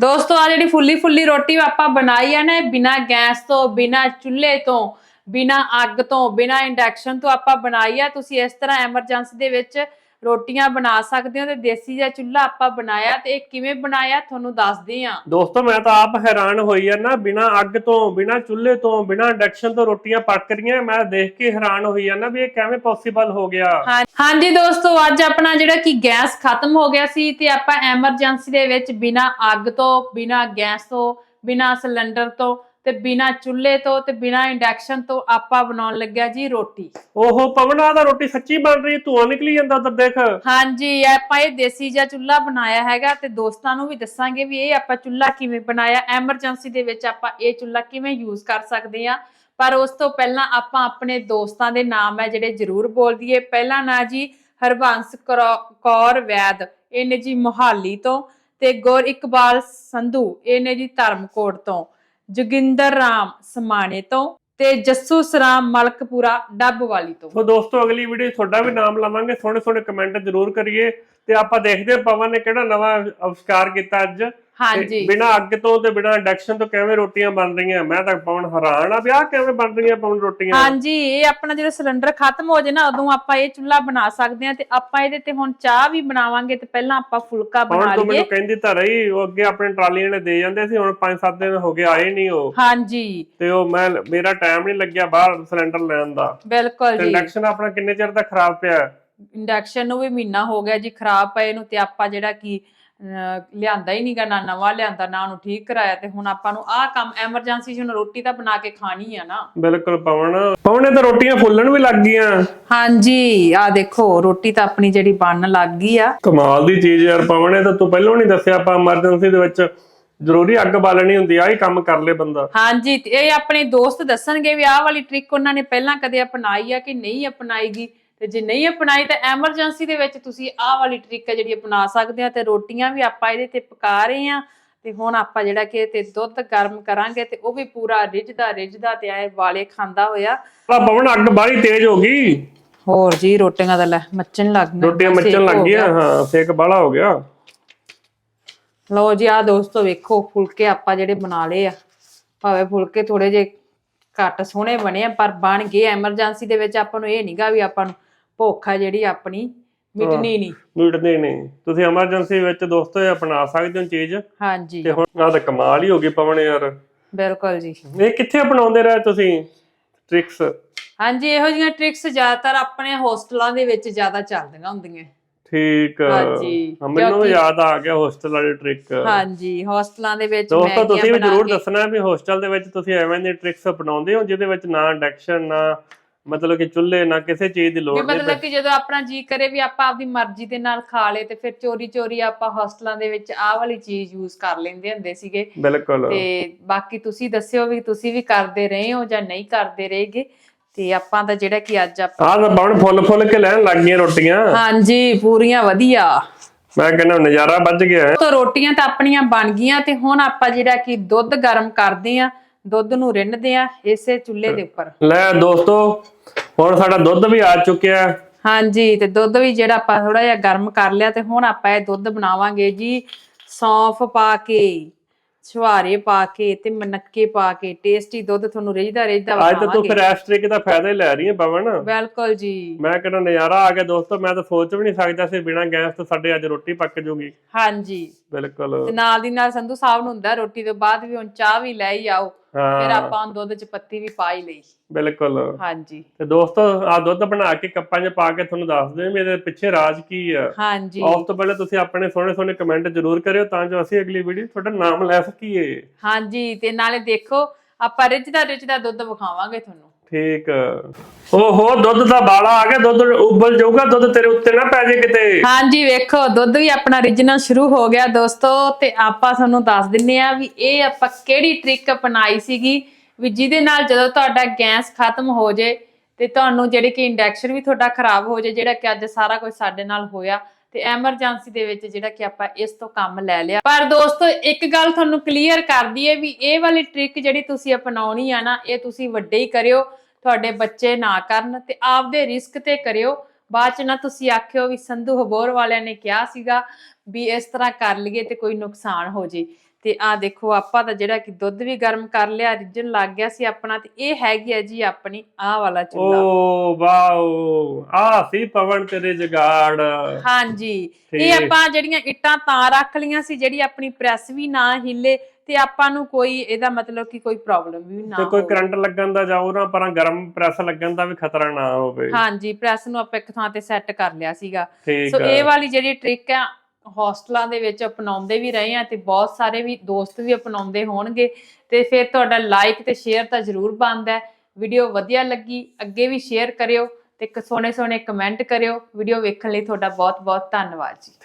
ਦੋਸਤੋ ਆ ਜਿਹੜੀ ਫੁੱਲੀ ਫੁੱਲੀ ਰੋਟੀ ਆਪਾਂ ਬਣਾਈ ਆ ਨਾ, ਇਹ ਬਿਨਾ ਗੈਸ ਤੋਂ, ਬਿਨਾ ਚੁੱਲ੍ਹੇ ਤੋਂ, ਬਿਨਾ ਅੱਗ ਤੋਂ, ਬਿਨਾ ਇੰਡਕਸ਼ਨ ਤੋਂ ਆਪਾਂ ਬਣਾਈ ਆ। ਤੁਸੀਂ ਇਸ ਤਰ੍ਹਾਂ ਐਮਰਜੈਂਸੀ ਦੇ ਵਿੱਚ ਰੋਟੀਆਂ ਬਣਾ ਸਕਦੇ ਹੋ ਤੇ ਦੇਸੀ ਜਿਹਾ ਚੁੱਲ੍ਹਾ ਆਪਾਂ ਬਣਾਇਆ ਤੇ ਇਹ ਕਿਵੇਂ ਬਣਾਇਆ ਤੁਹਾਨੂੰ ਦੱਸਦੇ ਆ ਦੋਸਤੋ ਮੈਂ ਤਾਂ ਆਪ ਹੈਰਾਨ ਹੋਈ ਆ ਨਾ ਬਿਨਾ ਅੱਗ ਤੋਂ ਬਿਨਾ ਚੁੱਲ੍ਹੇ ਤੋਂ ਬਿਨਾ ਇੰਡਕਸ਼ਨ ਤੋਂ ਰੋਟੀਆਂ ਪੱਕ ਰਹੀਆਂ ਮੈਂ ਦੇਖ ਕੇ ਹੈਰਾਨ ਹੋਈ ਆ ਨਾ ਵੀ ਇਹ ਕਿਵੇਂ ਪੋਸੀਬਲ ਹੋ ਗਿਆ। ਹਾਂਜੀ ਦੋਸਤੋ ਅੱਜ ਆਪਣਾ ਜਿਹੜਾ ਕਿ ਗੈਸ ਖਤਮ ਹੋ ਗਿਆ ਸੀ ਤੇ ਆਪਾਂ ਐਮਰਜੈਂਸੀ ਦੇ ਵਿੱਚ ਬਿਨਾ ਅੱਗ ਤੋਂ ਬਿਨਾ ਗੈਸ ਤੋਂ ਬਿਨਾ ਸਿਲੰਡਰ ਤੋਂ ਤੇ ਬਿਨਾ ਚੁੱਲ੍ਹੇ ਤੋਂ ਤੇ ਬਿਨਾ ਇੰਡਕਸ਼ਨ ਤੋਂ ਆਪਾਂ ਬਣਾਉਣ ਲੱਗਿਆ ਜੀ ਰੋਟੀ। ਓਹੋ ਪਵਨਾ ਦਾ ਰੋਟੀ ਸੱਚੀ ਬਣ ਰਹੀ ਧੂਆਂ ਨਿਕਲੀ ਜਾਂਦਾ ਉੱਧਰ ਦੇਖ। ਹਾਂਜੀ ਆਪਾਂ ਇਹ ਦੇਸੀ ਜਿਹਾ ਚੁੱਲ੍ਹਾ ਬਣਾਇਆ ਹੈਗਾ ਤੇ ਦੋਸਤਾਂ ਨੂੰ ਵੀ ਦੱਸਾਂਗੇ ਵੀ ਇਹ ਆਪਾਂ ਚੁੱਲ੍ਹਾ ਕਿਵੇਂ ਬਣਾਇਆ ਐਮਰਜੈਂਸੀ ਦੇ ਵਿੱਚ ਆਪਾਂ ਇਹ ਚੁੱਲ੍ਹਾ ਕਿਵੇਂ ਯੂਜ਼ ਕਰ ਸਕਦੇ ਆ ਪਰ ਉਸ ਤੋਂ ਪਹਿਲਾਂ ਆਪਾਂ ਆਪਣੇ ਦੋਸਤਾਂ ਦੇ ਨਾਮ ਹੈ ਜਿਹੜੇ ਜ਼ਰੂਰ ਬੋਲ ਦਈਏ। ਪਹਿਲਾ ਨਾਂ ਜੀ ਹਰਬੰਸ ਕਰੌ- ਕੌਰ ਵੈਦ ਇਹਨੇ ਜੀ ਮੁਹਾਲੀ ਤੋਂ ਤੇ ਗੁਰ ਇਕਬਾਲ ਸੰਧੂ ਇਹਨੇ ਜੀ ਧਰਮਕੋਟ ਤੋਂ। ਜੋਗਿੰਦਰ ਰਾਮ ਸਮਾਣੇ ਤੋਂ ਤੇ ਜੱਸੂ ਸਰਾਮ ਮਲਕਪੁਰਾ ਡੱਬ ਵਾਲੀ ਤੋਂ। ਸੋ ਦੋਸਤੋ, ਅਗਲੀ ਵੀਡੀਓ ਤੁਹਾਡਾ ਵੀ ਨਾਮ ਲਵਾਂਗੇ। ਸੋਹਣੇ ਸੋਹਣੇ ਕਮੈਂਟ ਜ਼ਰੂਰ ਕਰੀਏ ਤੇ ਆਪਾਂ ਦੇਖਦੇ ਹਾਂ ਪਵਨ ਨੇ ਕਿਹੜਾ ਨਵਾਂ ਅਵਿਸ਼ਕਾਰ ਕੀਤਾ ਅੱਜ। ਹਾਂਜੀ। ਬਿਨਾ ਅੱਗ ਤੋਂ ਤੇ ਬਿਨਾ ਇੰਡਕਸ਼ਨ ਤੋਂ ਕਿਵੇਂ ਰੋਟੀਆਂ ਬਣ ਰਹੀਆਂ? ਮੈਂ ਤਾਂ ਪਵਨ ਹੈਰਾਨ ਆ ਵੀ ਆਹ ਕਿਵੇਂ ਬਣ ਰਹੀਆਂ ਪਵਨ ਰੋਟੀਆਂ? ਹਾਂਜੀ ਇਹ ਆਪਣਾ ਜਦੋਂ ਸਿਲੰਡਰ ਖਤਮ ਹੋ ਜੇ ਨਾ ਉਦੋਂ ਆਪਾਂ ਇਹ ਚੁੱਲ੍ਹਾ ਬਣਾ ਸਕਦੇ ਹਾਂ ਤੇ ਆਪਾਂ ਇਹਦੇ ਤੇ ਹੁਣ ਚਾਹ ਵੀ ਬਣਾਵਾਂਗੇ ਤੇ ਪਹਿਲਾਂ ਆਪਾਂ ਫੁਲਕਾ ਬਣਾ ਲਈਏ। ਮੈਨੂੰ ਕਹਿੰਦੀ ਤਾਂ ਰਹੀ ਉਹ ਅੱਗੇ ਆਪਣੇ ਟਰਾਲੀਆਂ ਨੇ ਦੇ ਜਾਂਦੇ ਸੀ ਹੁਣ 5-7 ਦਿਨ ਹੋ ਗਏ ਆਏ ਨਹੀਂ ਉਹ। ਹਾਂਜੀ। ਤੇ ਉਹ ਮੈਂ ਮੇਰਾ ਟਾਈਮ ਨਹੀਂ ਲੱਗਿਆ ਬਾਹਰ ਸਿਲੰਡਰ ਲੈਣ ਦਾ। ਬਿਲਕੁਲ ਜੀ। ਇੰਡਕਸ਼ਨ ਆਪਣਾ ਕਿੰਨੇ ਚਿਰ ਦਾ ਖਰਾਬ ਪਿਆ? ਇੰਡਕਸ਼ਨ ਨੂੰ ਵੀ ਮਹੀਨਾ ਹੋ ਗਿਆ ਜੀ ਖਰਾਬ ਪਏ ਨੂੰ ਤੇ ਆਪਾਂ ਜਿਹੜਾ ਕੀ ਲਿਆਂਦਾ ਹੀ ਨਹੀਂਗਾ ਨਾ ਨਵਾਂ ਲਿਆਂਦਾ ਨਾ ਉਹਨੂੰ ਠੀਕ ਕਰਾਇਆ ਤੇ ਹੁਣ ਆਪਾਂ ਨੂੰ ਆਹ ਕੰਮ ਐਮਰਜੈਂਸੀ ਹੁਣ ਰੋਟੀ ਤਾਂ ਬਣਾ ਕੇ ਖਾਣੀ ਆ ਨਾ। ਬਿਲਕੁਲ ਪਵਨ ਪਵਨ ਇਹ ਤਾਂ ਰੋਟੀਆਂ ਫੁੱਲਣ ਵੀ ਲੱਗ ਗਈਆਂ। ਹਾਂਜੀ ਆ ਦੇਖੋ ਰੋਟੀ ਤਾਂ ਆਪਣੀ ਜਿਹੜੀ ਬਣਨ ਲੱਗ ਗਈ ਆ। ਕਮਾਲ ਦੀ ਚੀਜ਼ ਯਾਰ ਪਵਨ ਇਹ ਤਾਂ ਤੂੰ ਪਹਿਲਾਂ ਨਹੀਂ ਦੱਸਿਆ ਆਪਾਂ ਐਮਰਜੈਂਸੀ ਦੇ ਵਿੱਚ ਜ਼ਰੂਰੀ ਅੱਗ ਬਾਲਣੀ ਹੁੰਦੀ ਆ ਹੀ ਕੰਮ ਕਰ ਲੇ ਬੰਦਾ। ਹਾਂਜੀ ਇਹ ਆਪਣੇ ਦੋਸਤ ਦੱਸਣਗੇ ਵੀ ਆਹ ਵਾਲੀ ਟ੍ਰਿਕ ਉਹਨਾਂ ਨੇ ਪਹਿਲਾਂ ਕਦੇ ਅਪਣਾਈ ਆ ਕਿ ਨਹੀਂ ਅਪਣਾਈਗੀ। ਤੇ ਜੇ ਨਹੀਂ ਅਪਣਾਈ ਤਾਂ ਐਮਰਜੈਂਸੀ ਦੇ ਵਿੱਚ ਤੁਸੀਂ ਆਹ ਵਾਲੀ ਟ੍ਰਿਕ ਹੈ ਜਿਹੜੀ ਅਪਣਾ ਸਕਦੇ ਆ ਤੇ ਰੋਟੀਆਂ ਵੀ ਆਪਾਂ ਇਹਦੇ ਤੇ ਪਕਾ ਰਹੇ ਆ ਤੇ ਹੁਣ ਆਪਾਂ ਜਿਹੜਾ ਕਿ ਤੇ ਦੁੱਧ ਗਰਮ ਕਰਾਂਗੇ ਤੇ ਉਹ ਵੀ ਪੂਰਾ ਰਿੱਝਦਾ ਰਿੱਝਦਾ ਤੇ ਆਏ ਵਾਲੇ ਖਾਂਦਾ ਹੋਇਆ। ਆ ਪਵਨ ਅੱਗ ਬਾਹਲੀ ਤੇਜ਼ ਹੋ ਗਈ। ਹੋਰ ਜੀ ਰੋਟੀਆਂ ਦਾ ਲੈ ਮੱਚਣ ਲੱਗ ਗਈਆਂ। ਰੋਟੀਆਂ ਮੱਚਣ ਲੱਗ ਗਈਆਂ ਹਾਂ ਸੇਕ ਬਾਹਲਾ ਹੋ ਗਿਆ। ਲਓ ਜੀ ਆ ਦੋਸਤੋ ਵੇਖੋ ਫੁਲਕੇ ਆਪਾਂ ਜਿਹੜੇ ਬਣਾ ਲਏ ਆ। ਭਾਵੇਂ ਫੁਲਕੇ ਥੋੜੇ ਜੇ ਘੱਟ ਸੋਹਣੇ ਬਣੇ ਆ ਪਰ ਬਣ ਗਏ। ਐਮਰਜੈਂਸੀ ਦੇ ਵਿੱਚ ਆਪਾਂ ਨੂੰ ਇਹ ਨਹੀਂਗਾ ਵੀ ਆਪਾਂ ਨੂੰ ਭੁੱਖ ਆ ਜਿਹੜੀ ਆਪਣੀ ਮਿਟਣੀ ਨਹੀਂ। ਮਿਟਦੇ ਨੇ ਤੁਸੀਂ ਐਮਰਜੈਂਸੀ ਵਿੱਚ ਦੋਸਤੋ ਇਹ ਅਪਣਾ ਸਕਦੇ ਹੋ ਚੀਜ਼? ਹਾਂਜੀ। ਤੇ ਹੁਣ ਆ ਤਾਂ ਕਮਾਲ ਹੀ ਹੋ ਗਈ ਪਵਨ ਯਾਰ। ਬਿਲਕੁਲ ਜੀ। ਇਹ ਕਿੱਥੇ ਅਪਣਾਉਂਦੇ ਰਹੇ ਤੁਸੀਂ? ਟ੍ਰਿਕਸ ਹਾਂਜੀ ਇਹੋ ਜਿਹੀਆਂ ਟ੍ਰਿਕਸ ਜ਼ਿਆਦਾਤਰ ਆਪਣੇ ਹੋਸਟਲਾਂ ਦੇ ਵਿੱਚ ਜ਼ਿਆਦਾ ਚੱਲਦੀਆਂ ਹੁੰਦੀਆਂ। ਠੀਕ। ਹਾਂਜੀ, ਮੈਨੂੰ ਕਿਉਂਕਿ- ਯਾਦ ਆ ਗਿਆ ਹੋਸਟਲ ਵਾਲੀ ਟ੍ਰਿਕ ਹਾਂਜੀ ਹੋਸਟਲਾਂ ਦੇ ਵਿੱਚ ਦੋਸਤੋ ਤੁਸੀਂ ਵੀ ਮੈਗੀਆਂ ਜ਼ਰੂਰ ਬਣਾ ਕੇ- ਦੱਸਣਾ ਵੀ ਹੋਸਟਲ ਦੇ ਵਿੱਚ ਤੁਸੀਂ ਐਵੇਂ ਦੀ ਟ੍ਰਿਕਸ ਅਪਣਾਉਂਦੇ ਹੋ ਜਿਹਦੇ ਵਿੱਚ ਨਾ ਇੰਡਕਸ਼ਨ ਨਾ ਮਤਲਬ ਕਿ ਚੁੱਲ੍ਹੇ ਨਾ ਕਿਸੇ ਚੀਜ਼ ਦੀ ਵੀ ਲੋੜ ਨਹੀਂ ਮਤਲਬ ਕਿ ਜਦੋਂ ਆਪਣਾ ਜੀ ਕਰੇ ਵੀ ਆਪਾਂ ਆਪਦੀ ਮਰਜ਼ੀ ਦੇ ਨਾਲ ਖਾ ਲੇ ਤੇ ਫਿਰ ਚੋਰੀ ਚੋਰੀ ਆਪਾਂ ਹੋਸਟਲਾਂ ਦੇ ਵਿੱਚ ਆਹ ਵਾਲੀ ਚੀਜ਼ ਯੂਜ਼ ਕਰ ਲੈਂਦੇ ਹੁੰਦੇ ਸੀਗੇ। ਬਿਲਕੁਲ। ਤੇ ਬਾਕੀ ਤੁਸੀਂ ਦੱਸਿਓ ਵੀ ਤੁਸੀਂ ਵੀ ਕਰਦੇ ਰਹੇ ਹੋ ਜਾਂ ਨਹੀਂ ਕਰਦੇ ਰਹੇਗੇ। ਤੇ ਆਪਾਂ ਤਾਂ ਜਿਹੜਾ ਕਿ ਅੱਜ ਆਪਾਂ ਆਹ ਤਾਂ ਬਣ ਫੁੱਲ ਫੁੱਲ ਕੇ ਲੈਣ ਲੱਗ ਗਈਆਂ ਰੋਟੀਆਂ। ਹਾਂਜੀ ਪੂਰੀਆਂ ਵਧੀਆ। ਮੈਂ ਕਹਿੰਦਾ ਨਜ਼ਾਰਾ ਵੱਜ ਗਿਆ। ਹੈ। ਤਾਂ ਰੋਟੀਆਂ ਤਾਂ ਆਪਣੀਆਂ ਬਣ ਗਈਆਂ ਤੇ ਹੁਣ ਆਪਾਂ ਜਿਹੜਾ ਕਿ ਦੁੱਧ ਗਰਮ ਕਰਦੇ ਆ ਦੁੱਧ ਨੂੰ ਰਿੰਨਦੇ ਆ ਇਸੇ ਚੁੱਲ੍ਹੇ ਦੇ ਉੱਪਰ। ਲੈ ਦੋਸਤੋ ਹੁਣ ਸਾਡਾ ਦੁੱਧ ਵੀ ਆ ਚੁੱਕਿਆ ਹੈ। ਹਾਂਜੀ ਤੇ ਦੁੱਧ ਵੀ ਜਿਹੜਾ ਆਪਾਂ ਥੋੜਾ ਜਿਹਾ ਗਰਮ ਕਰ ਲਿਆ ਤੇ ਹੁਣ ਆਪਾਂ ਇਹ ਦੁੱਧ ਬਣਾਵਾਂਗੇ ਜੀ ਸੌਂਫ ਪਾ ਕੇ ਛੁਹਾਰੇ ਪਾ ਕੇ ਤੇ ਮਨੱਕੇ ਪਾ ਕੇ ਟੇਸਟੀ ਦੁੱਧ ਤੁਹਾਨੂੰ ਰਿਝਦਾ ਰਿਝਦਾ ਅੱਜ ਤਾਂ ਤੂੰ ਫਿਰ ਇਸ ਟ੍ਰਿਕ ਦਾ ਫਾਇਦਾ ਹੀ ਲੈ ਰਹੀ ਹੈ ਪਵਨ ਬਿਲਕੁਲ ਜੀ। ਮੈਂ ਕਹਿੰਦਾ ਨਜ਼ਾਰਾ ਆ ਗਿਆ ਦੋਸਤੋ ਮੈਂ ਤਾਂ ਸੋਚ ਵੀ ਨਹੀਂ ਸਕਦਾ ਸੀ ਬਿਨਾਂ ਗੈਸ ਤੋਂ ਸਾਡੇ ਅੱਜ ਰੋਟੀ ਪੱਕ ਜੂਗੀ। ਹਾਂਜੀ। ਬਿਲਕੁਲ। ਤੇ ਨਾਲ ਦੀ ਨਾਲ ਸੰਧੂ ਸਾਹਿਬ ਨੂੰ ਹੁੰਦਾ ਰੋਟੀ ਤੋਂ ਬਾਅਦ ਵੀ ਹੁਣ ਚਾਹ ਵੀ ਲੈ ਹੀ ਆਓ। ਫਿਰ ਆਪਾਂ ਹੁਣ ਦੁੱਧ ਚ ਪੱਤੀ ਵੀ ਪਾ ਹੀ ਲਈ। ਬਿਲਕੁਲ। ਹਾਂਜੀ। ਤੇ ਦੋਸਤੋ ਆ ਦੁੱਧ ਬਣਾ ਕੇ ਕੱਪਾਂ 'ਚ ਪਾ ਕੇ ਤੁਹਾਨੂੰ ਦੱਸਦੇ ਹਾਂ ਮੇਰੇ ਪਿੱਛੇ ਰਾਜ ਕੀ ਆ। ਹਾਂਜੀ। ਉਸ ਤੋਂ ਪਹਿਲਾਂ ਤੁਸੀਂ ਆਪਣੇ ਸੋਹਣੇ ਸੋਹਣੇ ਕਮੈਂਟ ਜ਼ਰੂਰ ਕਰਿਓ ਤਾਂ ਜੋ ਅਸੀਂ ਅਗਲੀ ਵੀਡੀਓ ਤੁਹਾਡਾ ਨਾਮ ਲੈ ਸਕੀਏ। ਹਾਂਜੀ ਤੇ ਨਾਲੇ ਦੇਖੋ ਆਪਾਂ ਰਿਝਦਾ ਰਿਝਦਾ ਦੁੱਧ ਵਿਖਾਵਾਂਗੇ ਤੁਹਾਨੂੰ। ਠੀਕ ਓਹੋ ਦੁੱਧ ਦਾ ਬਾਲਾ ਆ ਗਿਆ ਦੁੱਧ ਉਬਲ ਜਾਊਗਾ ਦੁੱਧ ਤੇਰੇ ਉੱਤੇ ਨਾ ਪੈ ਜੇ ਕਿਤੇ। ਹਾਂਜੀ ਵੇਖੋ ਦੁੱਧ ਵੀ ਆਪਣਾ ਰਿਜਣਾ ਸ਼ੁਰੂ ਹੋ ਗਿਆ ਦੋਸਤੋ ਤੇ ਆਪਾਂ ਤੁਹਾਨੂੰ ਦੱਸ ਦਿੰਨੇ ਆ ਵੀ ਇਹ ਆਪਾਂ ਕਿਹੜੀ ਟ੍ਰਿਕ ਅਪਣਾਈ ਸੀਗੀ ਵੀ ਜਿਹਦੇ ਨਾਲ ਜਦੋਂ ਤੁਹਾਡਾ ਗੈਸ ਖਤਮ ਹੋ ਜੇ ਤੇ ਤੁਹਾਨੂੰ ਜਿਹੜੇ ਕਿ ਇੰਡਕਸ਼ਨ ਵੀ ਤੁਹਾਡਾ ਖਰਾਬ ਹੋ ਜੇ ਜਿਹੜਾ ਕਿ ਅੱਜ ਸਾਰਾ ਕੁਝ ਸਾਡੇ ਨਾਲ ਹੋਇਆ ਤੇ ਐਮਰਜੈਂਸੀ ਦੇ ਵਿੱਚ ਜਿਹੜਾ ਕਿ ਆਪਾਂ ਇਸ ਤੋਂ ਕੰਮ ਲੈ ਲਿਆ। ਪਰ ਦੋਸਤੋ ਇੱਕ ਗੱਲ ਤੁਹਾਨੂੰ ਕਲੀਅਰ ਕਰ ਦਈਏ ਵੀ ਇਹ ਵਾਲੀ ਟ੍ਰਿਕ ਜਿਹੜੀ ਤੁਸੀਂ ਅਪਣਾਉਣੀ ਆ ਨਾ ਇਹ ਤੁਸੀਂ ਵੱਡੇ ਹੀ ਕਰਿਓ। ਤੁਹਾਡੇ ਬੱਚੇ ਨਾ ਕਰਨ ਤੇ ਆਪਦੇ ਰਿਸਕ ਤੇ ਕਰਿਓ। ਬਾਅਦ ਚ ਨਾ ਤੁਸੀਂ ਆਖਿਓ ਵੀ ਸੰਧੂ ਹਬੋਰ ਵਾਲਿਆਂ ਨੇ ਕਿਹਾ ਸੀਗਾ ਵੀ ਇਸ ਤਰ੍ਹਾਂ ਕਰ ਲਈਏ ਤੇ ਕੋਈ ਨੁਕਸਾਨ ਹੋ ਜੇ। ਤੇ ਆ ਦੇਖੋ ਆਪਾਂ ਤਾਂ ਜਿਹੜਾ ਕਿ ਦੁੱਧ ਵੀ ਗਰਮ ਕਰ ਲਿਆ ਰਿੱਝਣ ਲੱਗ ਗਿਆ ਸੀ ਆਪਣਾ ਤੇ ਇਹ ਹੈਗੀ ਹੈ ਜੀ ਆਪਣੀ ਆਹ ਵਾਲਾ ਚੁੱਲ੍ਹਾ ਓ ਵਾਓ ਆ ਸੀ ਪਵਨ ਤੇਰੇ ਜਗਾੜ। ਹਾਂਜੀ ਇਹ। ਆਪਾਂ ਜਿਹੜੀਆਂ ਇੱਟਾਂ ਤਾਂ ਰੱਖ ਲੀਆਂ ਸੀ ਜਿਹੜੀ ਆਪਣੀ ਪ੍ਰੈਸ ਵੀ ਨਾ ਹਿੱਲੇ ਤੇ ਆਪਾਂ ਨੂੰ ਕੋਈ ਇਹਦਾ ਮਤਲਬ ਕਿ ਕੋਈ ਪ੍ਰੋਬਲਮ ਵੀ ਨਾ ਤੇ ਕੋਈ। ਕਰੰਟ ਲੱਗਣ ਦਾ ਜਾਂ ਉਹਨਾਂ ਪਰਾਂ ਗਰਮ ਪ੍ਰੈਸ ਲੱਗਣ ਦਾ ਵੀ ਖਤਰਾ ਨਾ ਹੋਵੇ। ਹਾਂਜੀ ਪ੍ਰੈਸ ਨੂੰ ਆਪਾਂ ਇੱਕ ਥਾਂ ਤੇ ਸੈੱਟ ਕਰ ਲਿਆ ਸੀਗਾ। ਸੋ। ਇਹ ਵਾਲੀ ਜਿਹੜੀ ਟ੍ਰਿਕ ਆ ਹੋਸਟਲਾਂ ਦੇ ਵਿੱਚ ਅਪਣਾਉਂਦੇ ਵੀ ਰਹੇ ਆ ਤੇ ਬਹੁਤ ਸਾਰੇ ਵੀ ਦੋਸਤ ਵੀ ਅਪਣਾਉਂਦੇ ਹੋਣਗੇ। ਤੇ ਫਿਰ ਤੁਹਾਡਾ ਲਾਈਕ ਤੇ ਸ਼ੇਅਰ ਤਾਂ ਜ਼ਰੂਰ ਬਣਦਾ ਹੈ। ਵੀਡੀਓ ਵਧੀਆ ਲੱਗੀ ਅੱਗੇ ਵੀ ਸ਼ੇਅਰ ਕਰਿਓ ਤੇ ਸੋਹਣੇ ਸੋਹਣੇ ਕਮੈਂਟ ਕਰਿਓ। ਵੀਡੀਓ ਵੇਖਣ ਲਈ ਤੁਹਾਡਾ ਬਹੁਤ ਬਹੁਤ ਧੰਨਵਾਦ ਜੀ।